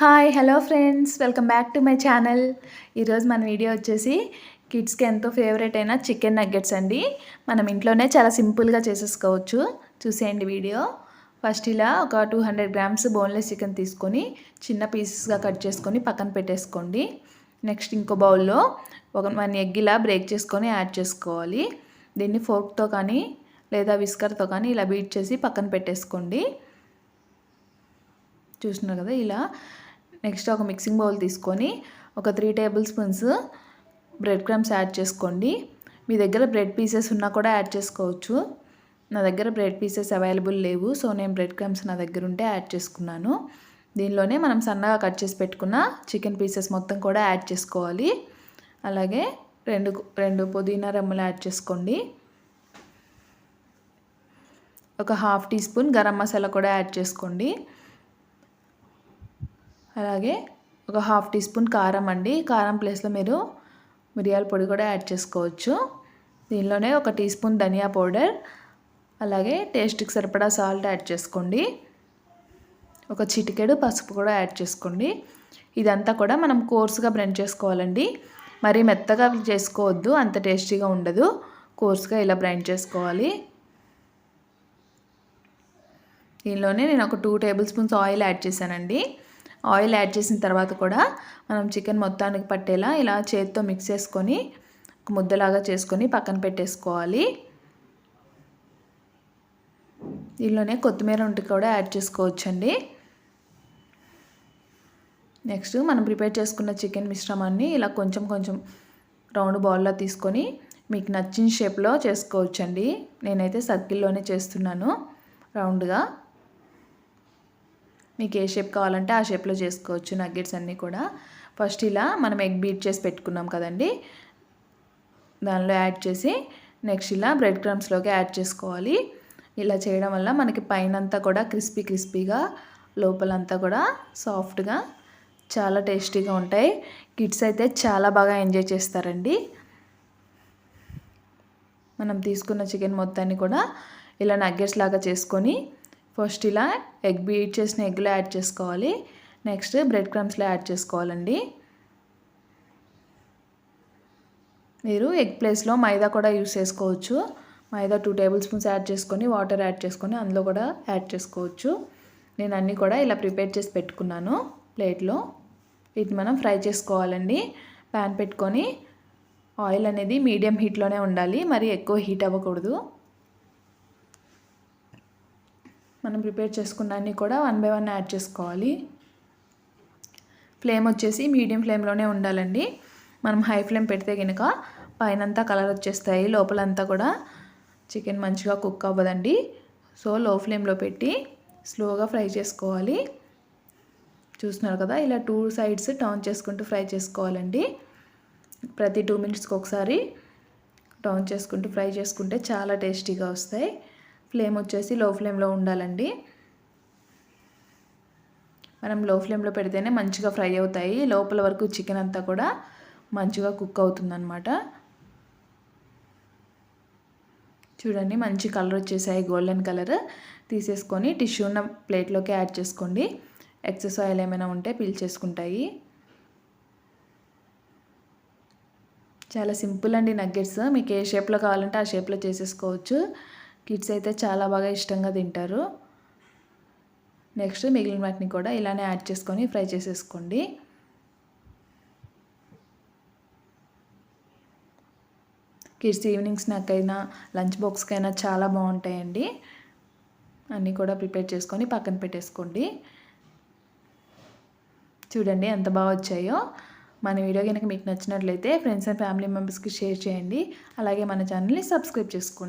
Hi hello friends welcome back to my channel ఈరోజు మన video వచ్చేసి కిడ్స్కి ఎంతో ఫేవరెట్ అయిన చికెన్ నగ్గెట్స్ అండి. మనం ఇంట్లోనే చాలా సింపుల్గా చేసేసుకోవచ్చు. చూసేయండి వీడియో. ఫస్ట్ ఇలా ఒక two hundred grams boneless chicken తీసుకొని చిన్న పీసెస్గా కట్ చేసుకొని పక్కన పెట్టేసుకోండి. నెక్స్ట్ ఇంకో బౌల్లో ఒక వన్ ఎగ్ ఇలా బ్రేక్ చేసుకొని యాడ్ చేసుకోవాలి. దీన్ని ఫోర్క్తో కానీ లేదా విస్కర్తో కానీ ఇలా బీట్ చేసి పక్కన పెట్టేసుకోండి. చూస్తున్నారు కదా ఇలా నెక్స్ట్ ఒక మిక్సింగ్ బౌల్ తీసుకొని ఒక three tablespoons bread crumbs add చేసుకోండి. మీ దగ్గర బ్రెడ్ పీసెస్ ఉన్నా కూడా యాడ్ చేసుకోవచ్చు. నా దగ్గర బ్రెడ్ పీసెస్ అవైలబుల్ లేవు సో నేను బ్రెడ్ క్రమ్స్ నా దగ్గర ఉంటే యాడ్ చేసుకున్నాను. దీనిలోనే మనం సన్నగా కట్ చేసి పెట్టుకున్న చికెన్ పీసెస్ మొత్తం కూడా యాడ్ చేసుకోవాలి. అలాగే రెండు రెండు పుదీనా రెమ్మలు యాడ్ చేసుకోండి. ఒక half teaspoon garam masala కూడా యాడ్ చేసుకోండి. అలాగే ఒక హాఫ్ టీ స్పూన్ కారం అండి. కారం ప్లేస్లో మీరు మిరియాల పొడి కూడా యాడ్ చేసుకోవచ్చు. దీనిలోనే ఒక టీ స్పూన్ ధనియా పౌడర్ అలాగే టేస్ట్కి సరిపడా సాల్ట్ యాడ్ చేసుకోండి. ఒక చిటికెడు పసుపు కూడా యాడ్ చేసుకోండి. ఇదంతా కూడా మనం కోర్సుగా బ్రెండ్ చేసుకోవాలండి. మరీ మెత్తగా చేసుకోవద్దు అంత టేస్టీగా ఉండదు. కోర్సుగా ఇలా బ్రైండ్ చేసుకోవాలి. దీనిలోనే నేను ఒక two table spoons oil add చేశానండి. ఆయిల్ యాడ్ చేసిన తర్వాత కూడా మనం చికెన్ మొత్తానికి పట్టేలా ఇలా చేతితో మిక్స్ చేసుకొని ఒక ముద్దలాగా చేసుకొని పక్కన పెట్టేసుకోవాలి. దీనిలోనే కొత్తిమీర ఉంటే కూడా యాడ్ చేసుకోవచ్చండి. నెక్స్ట్ మనం ప్రిపేర్ చేసుకున్న చికెన్ మిశ్రమాన్ని ఇలా కొంచెం కొంచెం రౌండ్ బౌల్లో తీసుకొని మీకు నచ్చిన షేప్లో చేసుకోవచ్చండి. నేనైతే సర్కిల్లోనే చేస్తున్నాను రౌండ్గా. మీకు ఏ షేప్ కావాలంటే ఆ షేప్లో చేసుకోవచ్చు నగ్గెట్స్ అన్నీ కూడా. ఫస్ట్ ఇలా మనం ఎగ్ బీట్ చేసి పెట్టుకున్నాం కదండి. దానిలో యాడ్ చేసి నెక్స్ట్ ఇలా బ్రెడ్ క్రమ్స్లోకి యాడ్ చేసుకోవాలి. ఇలా చేయడం వల్ల మనకి పైన అంతా కూడా క్రిస్పీ క్రిస్పీగా లోపలంతా కూడా సాఫ్ట్గా చాలా టేస్టీగా ఉంటాయి. కిడ్స్ అయితే చాలా బాగా ఎంజాయ్ చేస్తారండి. మనం తీసుకున్న చికెన్ మొత్తాన్ని కూడా ఇలా నగ్గెట్స్ లాగా చేసుకొని ఫస్ట్ ఇలా ఎగ్ బీట్ చేసిన ఎగ్లో యాడ్ చేసుకోవాలి. నెక్స్ట్ బ్రెడ్ క్రమ్స్లో యాడ్ చేసుకోవాలండి. మీరు ఎగ్ ప్లేస్లో మైదా కూడా యూస్ చేసుకోవచ్చు. మైదా టూ టేబుల్ స్పూన్స్ యాడ్ చేసుకొని వాటర్ యాడ్ చేసుకొని అందులో కూడా యాడ్ చేసుకోవచ్చు. నేను అన్నీ కూడా ఇలా ప్రిపేర్ చేసి పెట్టుకున్నాను ప్లేట్లో. వీటిని మనం ఫ్రై చేసుకోవాలండి. ప్యాన్ పెట్టుకొని ఆయిల్ అనేది మీడియం హీట్లోనే ఉండాలి. మరి ఎక్కువ హీట్ అవ్వకూడదు. మనం ప్రిపేర్ చేసుకున్న అన్నీ కూడా వన్ బై వన్ యాడ్ చేసుకోవాలి. ఫ్లేమ్ వచ్చేసి మీడియం ఫ్లేమ్లోనే ఉండాలండి. మనం హై ఫ్లేమ్ పెడితే కనుక పైనంతా కలర్ వచ్చేస్తాయి. లోపలంతా కూడా చికెన్ మంచిగా కుక్ అవ్వదండి. సో లో ఫ్లేమ్లో పెట్టి స్లోగా ఫ్రై చేసుకోవాలి. చూస్తున్నారు కదా ఇలా టూ సైడ్స్ టర్న్ చేసుకుంటూ ఫ్రై చేసుకోవాలండి. ప్రతి టూ మినిట్స్కి ఒకసారి టర్న్ చేసుకుంటూ ఫ్రై చేసుకుంటే చాలా టేస్టీగా వస్తాయి. ఫ్లేమ్ వచ్చేసి లో ఫ్లేమ్లో ఉండాలండి. మనం లో ఫ్లేమ్లో పెడితేనే మంచిగా ఫ్రై అవుతాయి. లోపల వరకు చికెన్ అంతా కూడా మంచిగా కుక్ అవుతుందన్నమాట. చూడండి మంచి కలర్ వచ్చేసాయి. Golden colour. తీసేసుకొని టిష్యూ ఉన్న ప్లేట్లోకి యాడ్ చేసుకోండి. ఎక్సెస్ ఆయిల్ ఏమైనా ఉంటే పీల్చేసుకుంటాయి చాలా సింపుల్ అండి నగ్గెట్స్. మీకు ఏ షేప్లో కావాలంటే ఆ షేప్లో చేసేసుకోవచ్చు. కిడ్స్ అయితే చాలా బాగా ఇష్టంగా తింటారు. నెక్స్ట్ మిగిలిన వాటిని కూడా ఇలానే యాడ్ చేసుకొని ఫ్రై చేసేసుకోండి. కిడ్స్ ఈవినింగ్ స్నాక్ అయినా లంచ్ బాక్స్కైనా చాలా బాగుంటాయండి. అన్నీ కూడా ప్రిపేర్ చేసుకొని పక్కన పెట్టేసుకోండి. చూడండి ఎంత బాగా వచ్చాయో. మన వీడియో కనుక మీకు నచ్చినట్లయితే ఫ్రెండ్స్ అండ్ ఫ్యామిలీ మెంబర్స్కి షేర్ చేయండి. అలాగే మన ఛానల్ని సబ్స్క్రైబ్ చేసుకోండి.